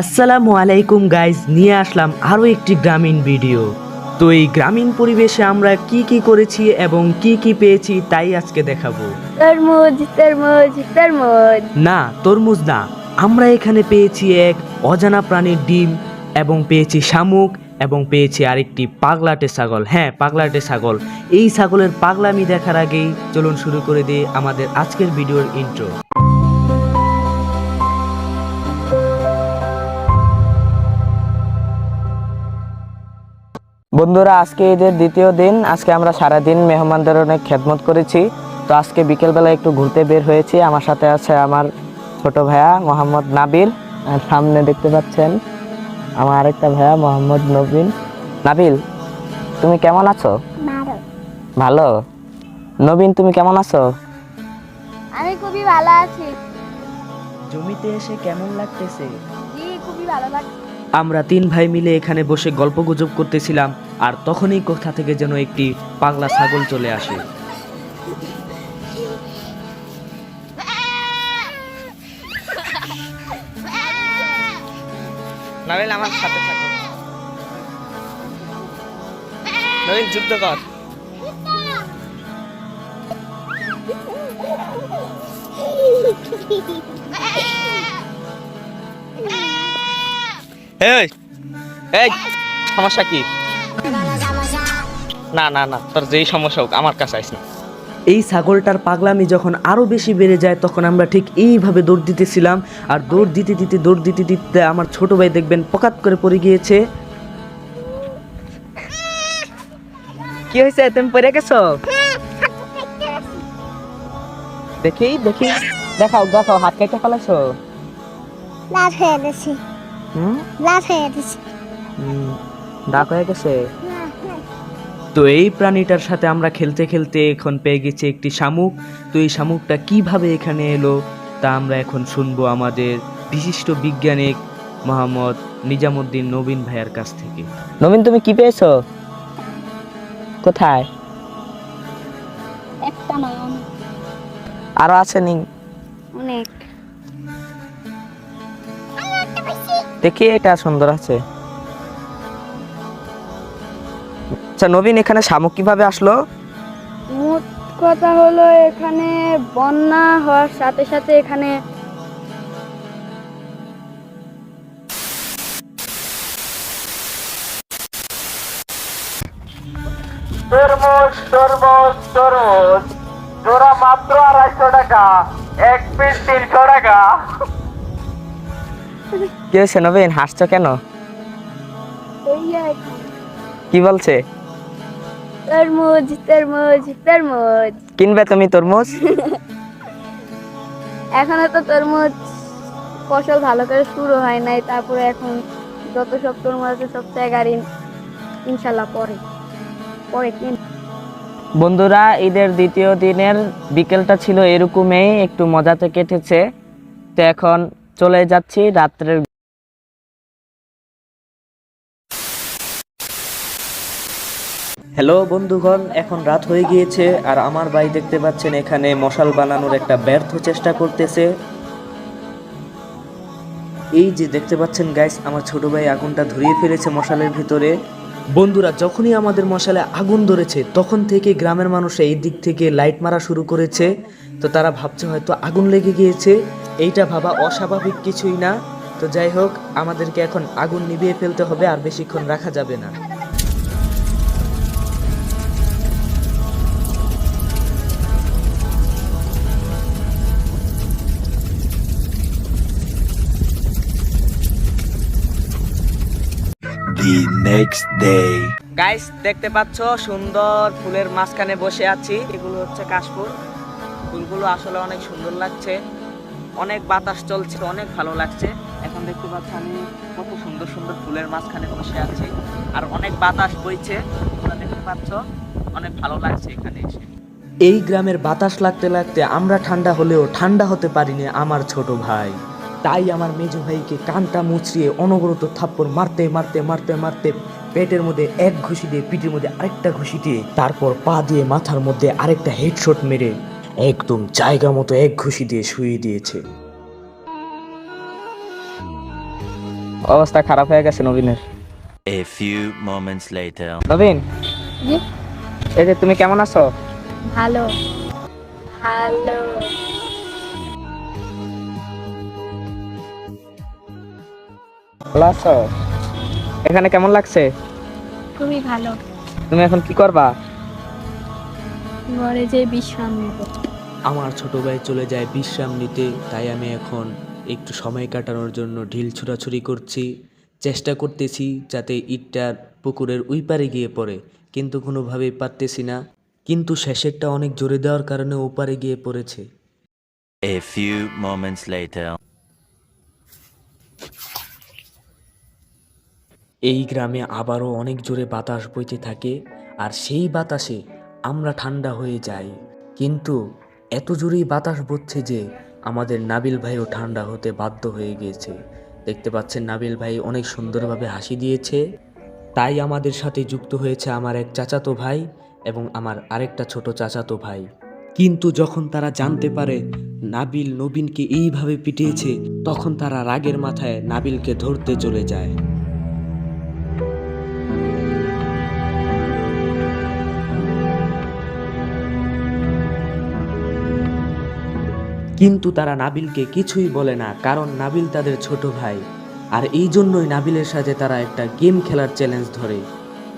আসসালামু আলাইকুম গাইজ নিয়ে আসলাম আরও একটি গ্রামীণ ভিডিও। তো এই গ্রামীণ পরিবেশে আমরা কি কি করেছি এবং কি কি পেয়েছি তাই আজকে দেখাবো। তরমুজ তরমুজ তরমুজ। না তরমুজ না। আমরা এখানে পেয়েছি এক অজানা প্রাণীর ডিম এবং পেয়েছি শামুক এবং পেয়েছি আরেকটি পাগলাটে ছাগল। হ্যাঁ পাগলাটে ছাগল। এই ছাগলের পাগলামি দেখার আগেই চলুন শুরু করে দিই আমাদের আজকের ভিডিওর ইন্ট্রো বন্ধুরা আজকে ঈদের দ্বিতীয় দিন। আজকে আমরা সারাদিন মেহমানদের অনেক খেদমত করেছি। তো আজকে বিকেলবেলা একটু ঘুরতে বের হয়েছি। আমার সাথে আছে আমার ছোট ভাইয়া মোহাম্মদ নাবিল। আর সামনে দেখতে পাচ্ছেন আমার আরেকটা ভাইয়া মোহাম্মদ নবীন। নাবিল তুমি কেমন আছো? ভালো? নবীন তুমি কেমন আছো? আমি খুবই ভালো আছি। জমিতে এসে কেমন লাগতেছে? জি খুবই ভালো লাগছে। আমরা তিন ভাই মিলে এখানে বসে গল্প গুজব করতেছিলাম। আর তখনই কোথা থেকে যেন একটি পাগলা ছাগল চলে আসে। নাবিল আমার সাথে থাকো। নবীন যুদ্ধ কর। এই এই, সমস্যা কি? না না না তোর যেই সমস্যা হোক আমার কাছে আইস না। এই ছাগলটার পাগলামি যখন আরও বেশি বেড়ে যায় তখন আমরা ঠিক এইভাবে দৌড় দিতেছিলাম। আর দৌড় দিতে দিতে দৌড় দিতে দিতে আমার ছোট ভাই দেখবেন পকাত করে পড়ে গিয়েছে। কি হয়েছে? তুমি পড়ে গেছো? দেখি দেখি। দেখাও দেখাও হাত কেটে ফেলেছো? লাভ হয়ে গেছে। হুম? লাভ হয়ে গেছে। হুম, দাগ হয়ে গেছে। তো এই প্রাণীটার সাথে আমরা খেলতে খেলতে এখন পেয়ে গেছি একটি শামুক। তো এই শামুকটা কীভাবে এখানে এলো তা আমরা এখন শুনব আমাদের বিশিষ্ট বিজ্ঞানিক মোহাম্মদ নিজামুদ্দিন নবীন ভাইয়ার কাছ থেকে। নবীন তুমি কি পেয়েছ? কোথায়? একটা অনেক আরও আছে নি? অনেক। দেখি এটা সুন্দর আছে। আচ্ছা নবীন এখানে শামুক কীভাবে আসলো? মোট কথা হলো এখানে বন্যা হওয়ার সাথে সাথে এখানে তরমুজ তরমুজ তরমুজ। জোড়া মাত্র আড়াইশো টাকা। এক পিস তিনশো টাকা। কি হয়েছে নবীন? হাসছো কেন? এখানে। কি বলছে? তরমুজ তরমুজ তরমুজ। কিনবে তুমি তরমুজ? এখনও তো তরমুজ ফসল ভালো করে শুরু হয় নাই তারপরে এখন যত সব তরমুজ আছে সব জায়গারই ইনশাল্লাহ পরে পরে কিন বন্ধুরা ঈদের দ্বিতীয় দিনের বিকেলটা ছিল এরকমই একটু মজাতে কেটেছে। তো এখন চলে যাচ্ছি রাত্রের হ্যালো বন্ধুগণ, এখন রাত হয়ে গিয়েছে আর আমার ভাই দেখতে পাচ্ছেন এখানে মশাল বানানোর একটা ব্যর্থ চেষ্টা করতেছে। এই যে দেখতে পাচ্ছেন গাইস আমার ছোট ভাই আগুনটা ধরিয়ে ফেলেছে মশালের ভিতরে। বন্ধুরা, যখনই আমাদের মশালে আগুন ধরেছে, তখন থেকে গ্রামের মানুষ এই দিক থেকে লাইট মারা শুরু করেছে। তো তারা ভাবছে হয়তো আগুন লেগে গিয়েছে। এইটা ভাবা অস্বাভাবিক কিছুই না। তো যাই হোক, আমাদেরকে এখন আগুন নিভিয়ে ফেলতে হবে, আর বেশিক্ষণ রাখা যাবে না। The next day. গাইস দেখতে পাচ্ছ সুন্দর ফুলের মাঝখানে বসে আছি। এগুলো হচ্ছে কাশফুল। ফুলগুলো আসলে অনেক সুন্দর লাগছে। অনেক বাতাস চলছে অনেক ভালো লাগছে। এখন দেখতে পাচ্ছ আমি কত সুন্দর সুন্দর ফুলের মাঝখানে বসে আছি। আর অনেক বাতাস বইছে। তোমরা দেখতে পাচ্ছ অনেক ভালো লাগছে এখানে এসে। এই গ্রামের বাতাস লাগতে লাগতে আমরা ঠান্ডা হলেও ঠান্ডা হতে পারিনি আমার ছোট ভাই। তাই আমার মেজো ভাইকে কানটা মুচড়িয়ে অনবরত থাপ্পড় মারতে মারতে মারতে মারতে পেটের মধ্যে এক ঘুষি দিয়ে পিঠের মধ্যে আরেকটা ঘুষি দিয়ে তারপর পা দিয়ে মাথার মধ্যে আরেকটা হেডশট মেরে একদম জায়গা মতো এক ঘুষি দিয়ে শুয়ে দিয়েছে। অবস্থা খারাপ হয়ে গেছে নবীনের। A few moments later. নবীন? জি? এই যে তুমি কেমন আছো? ভালো। ভালো। ভালো আছো এখানে কেমন লাগছে? খুবই ভালো। তুমি এখন কি করবা? ঘরে যে বিশ্রাম নেব। আমার ছোট ভাই চলে যায় বিশ্রাম নিতে তাই আমি এখন একটু সময় কাটানোর জন্য ঢিল ছুটাছুরি করছি। চেষ্টা করতেছি যাতে ইটটা পুকুরের ওই পারে গিয়ে পড়ে কিন্তু কোনোভাবেই পারতেছি না। কিন্তু শেষেরটা অনেক জোরে দেওয়ার কারণে ওপারে গিয়ে পড়েছে। A few moments later. এই গ্রামে আবারও অনেক জোরে বাতাস বইতে থাকে, আর সেই বাতাসে আমরা ঠান্ডা হয়ে যাই। কিন্তু এত জোরেই বাতাস বচ্ছে যে আমাদের নাবিল ভাইও ঠান্ডা হতে বাধ্য হয়ে গিয়েছে দেখতে পাচ্ছেন নাবিল ভাই অনেক সুন্দরভাবে হাসি দিয়েছে। তাই আমাদের সাথে যুক্ত হয়েছে আমার এক চাচাতো ভাই এবং আমার আরেকটা ছোট চাচাতো ভাই। কিন্তু যখন তারা জানতে পারে নাবিল নবীনকে এইভাবে পিটিয়েছে, তখন তারা রাগের মাথায় নাবিলকে ধরতে চলে যায়। কিন্তু তারা নাবিলকে কিছুই বলে না কারণ নাবিল তাদের ছোট ভাই। আর এই জন্যই নাবিলের সাথে তারা একটা গেম খেলার চ্যালেঞ্জ ধরে।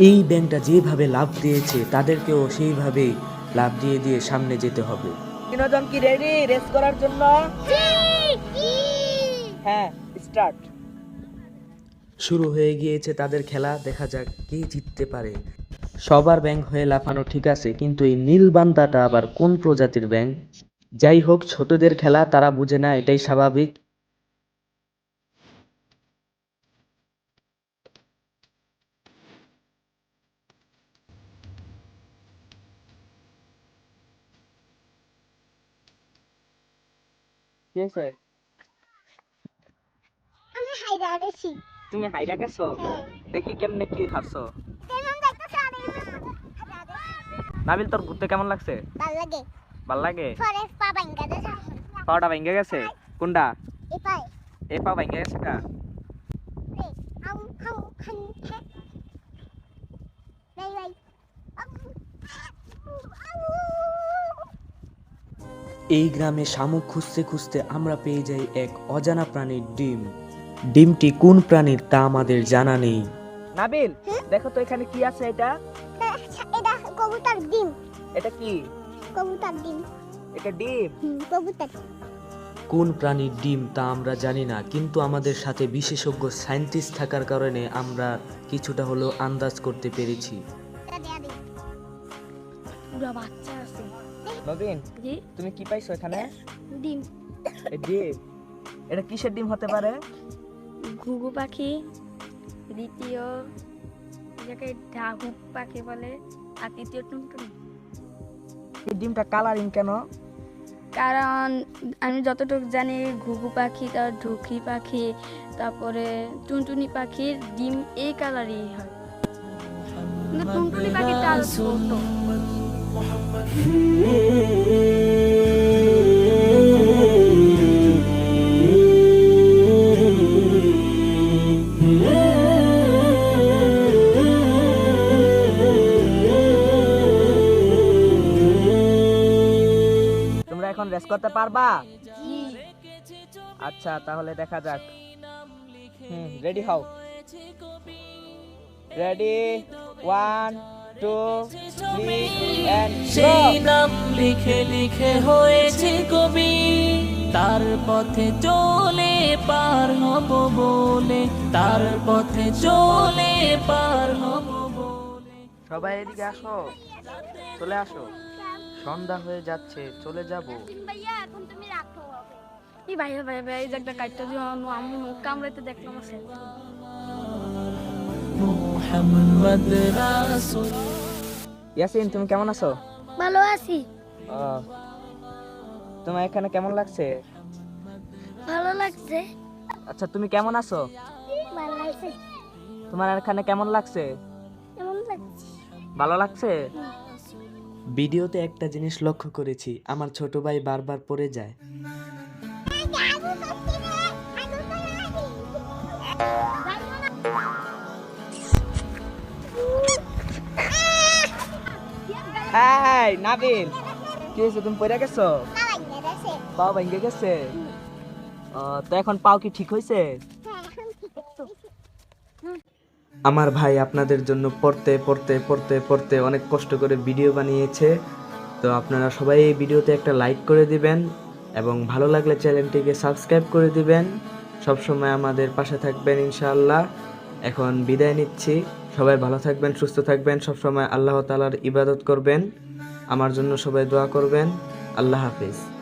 এই ব্যাংকটা যেভাবে লাভ দিয়েছে তাদেরকেও সেইভাবেই লাভ দিয়ে দিয়ে সামনে যেতে হবে। তিনজন কি রেডি রেস করার জন্য? হ্যাঁ স্টার্ট শুরু হয়ে গিয়েছে তাদের খেলা দেখা যাক কে জিততে পারে। সবার ব্যাংক হয়ে লাফানো ঠিক আছে কিন্তু এই নীল বান্দাটা আবার কোন প্রজাতির ব্যাংক? যাই হোক ছোটদের খেলা তারা বুঝে না এটাই স্বাভাবিক। তুমি হাইরা গেছো? দেখি কেমনে কি তেমন নাবিল তোর ঘুরতে কেমন লাগছে? ভালো লাগে। ভালো লাগে ভেঙে গেছে? কোনটা? পা ভেঙে গেছে কা? এই গ্রামে শামুক খুঁজতে খুঁজতে আমরা পেয়ে যাই এক অজানা প্রাণীর ডিম। ডিমটি কোন প্রাণীর তা আমাদের জানা নেই। নাবিল দেখো তো এখানে কি আছে এটা। এটা কবুতর ডিম। এটা কি? কবুতর ডিম। এটা ডিম? কবুতর কোন প্রাণীর ডিম তা আমরা জানি না কিন্তু আমাদের সাথে বিশেষজ্ঞ সায়েন্টিস্ট থাকার কারণে আমরা কিছুটা হলেও আন্দাজ করতে পেরেছি। বাচ্চা আছে। নবীন তুমি কি পাইছো এখানে? ডিম। এই ডিম? এটা কিসের ডিম হতে পারে? ঘুঘু পাখি দ্বিতীয় যাকে ঢাকুক পাখি বলে আর তৃতীয় টুনটুনি। এই ডিমটা কালারিং কেন? কারণ আমি যতটুকু জানি ঘুঘু পাখি তার ঢুকি পাখি তারপরে টুনটুনি পাখির ডিম এই কালারই হয়। কিন্তু টুনটুনি পাখিটা আরও ছোট। করতে পারবা? আচ্ছা তাহলে দেখা যাক। হুম রেডি হও। রেডি ওয়ান টু থ্রি সেই নাম লিখে লিখে হয়েছে কবি। তার পথে চলে পার হব বলে। তার পথে চলে পার হব বলে। সবাই এদিকে আসো। চলে আসো। সন্ধ্যা হয়ে যাচ্ছে চলে যাব। এই ভাইয়া ভাইয়া ভাইয়া এই যে একটা কাটটা দিয়ে আমি কামড়াইতে দেখলাম আছে ইয়াসিন তুমি কেমন আছো? ভালো আছি। ও, তোমার এখানে কেমন লাগছে? ভালো লাগছে। আচ্ছা তুমি কেমন আছো? ভালো লাগছে। তোমার এখানে কেমন লাগছে? কেমন লাগছে? ভালো লাগছে? ভিডিওতে একটা জিনিস লক্ষ্য করেছি আমার ছোট ভাই বারবার পড়ে যায়। এই নাবিল। কি হয়েছে? তুমি পড়ে গেছো? পাও ভেঙে গেছে? তো এখন পাও কি ঠিক হয়েছে? আমার ভাই আপনাদের জন্য পড়তে পড়তে পড়তে পড়তে অনেক কষ্ট করে ভিডিও বানিয়েছে। তো আপনারা সবাই এই ভিডিওতে একটা লাইক করে দিবেন। এবং ভালো লাগলে চ্যানেলটিকে সাবস্ক্রাইব করে দিবেন। সবসময় আমাদের পাশে থাকবেন ইনশাআল্লাহ। এখন বিদায় নিচ্ছি। সবাই ভালো থাকবেন, সুস্থ থাকবেন। সবসময় আল্লাহ তালার ইবাদত করবেন। আমার জন্য সবাই দোয়া করবেন। আল্লাহ হাফিজ।